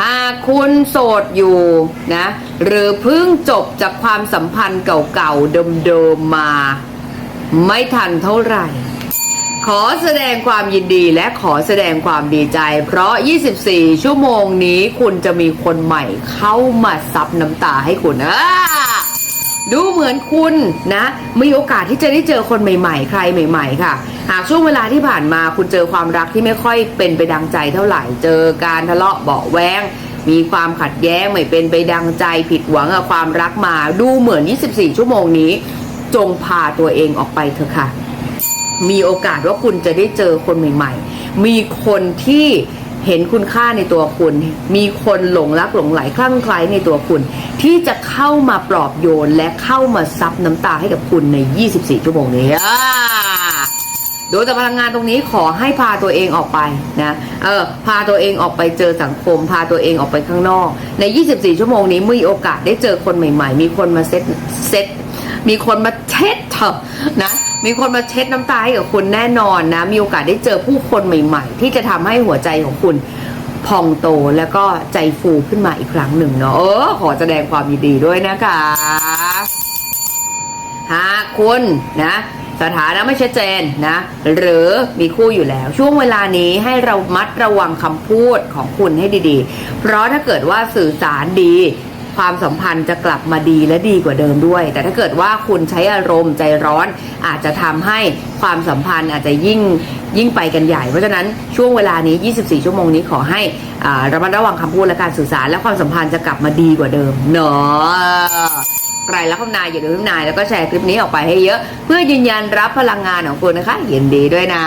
หากคุณโสดอยู่นะหรือเพิ่งจบจากความสัมพันธ์เก่าๆเดิมๆมา ไม่ทันเท่าไหร่ ขอแสดงความยินดีและขอแสดงความดีใจ เพราะ 24 ชั่วโมงนี้คุณจะมีคนใหม่เข้ามาซับน้ำตาให้คุณอ่า ดูเหมือนคุณนะมีโอกาสที่จะได้เจอคนใหม่ ๆ ใครใหม่ ๆ ค่ะ หากช่วงเวลาที่ผ่านมาคุณเจอความรักที่ไม่ค่อยเป็นไปดังใจเท่าไหร่ เจอการทะเลาะเบาแวงมีความขัดแย้งไม่เป็นไปดังใจผิดหวังกับความรักมา ดูเหมือน 24 ชั่วโมงนี้ จงพาตัวเองออกไปเถอะค่ะ มีโอกาสว่าคุณจะได้เจอคนใหม่ ๆ มีคนที่ เห็นคุณค่าในตัวคุณ มีคนหลงรักหลงไหลคลั่งไคล้ในตัวคุณ ที่จะเข้ามาปลอบโยนและเข้ามาซับน้ำตาให้กับคุณใน 24 ชั่วโมงนี้โดยแต่พลังงานตรงนี้ขอให้พาตัวเองออกไปนะเออพาตัวเองออกไปเจอสังคม พาตัวเองออกไปข้างนอก ใน 24 ชั่วโมงนี้มีโอกาสได้เจอคนใหม่ ๆ มีคนมาเซ็ตเซ็ตมีคนมาเช็ดเถอะนะ มีคนมาเช็ดน้ำตาให้กับคุณแน่นอนนะ มีโอกาสได้เจอผู้คนใหม่ ๆ ที่จะทำให้หัวใจของคุณพองโตแล้วก็ใจฟูขึ้นมาอีกครั้งหนึ่งเนาะเออขอแสดงความยินดีด้วยนะคะหากคุณนะสถานะไม่ชัดเจนนะ หรือมีคู่อยู่แล้ว ช่วงเวลานี้ให้เรามัดระวังคำพูดของคุณให้ดีๆ เพราะถ้าเกิดว่าสื่อสารดี ความสัมพันธ์จะกลับมาดีและดีกว่าเดิมด้วย แต่ถ้าเกิดว่าคุณใช้อารมณ์ใจร้อน อาจจะทำให้ความสัมพันธ์อาจจะยิ่งยิ่งไปกันใหญ่ เพราะฉะนั้นช่วงเวลานี้ 24 ชั่วโมงนี้ขอให้ระมัดระวังคำพูดและการสื่อสาร และความสัมพันธ์จะกลับมาดีกว่าเดิมเนาะใครรักคำนายอย่าลืมนายแล้วก็แชร์คลิปนี้ออกไปให้เยอะ เพื่อยืนยันรับพลังงานของคุณนะคะยินดีด้วยนะ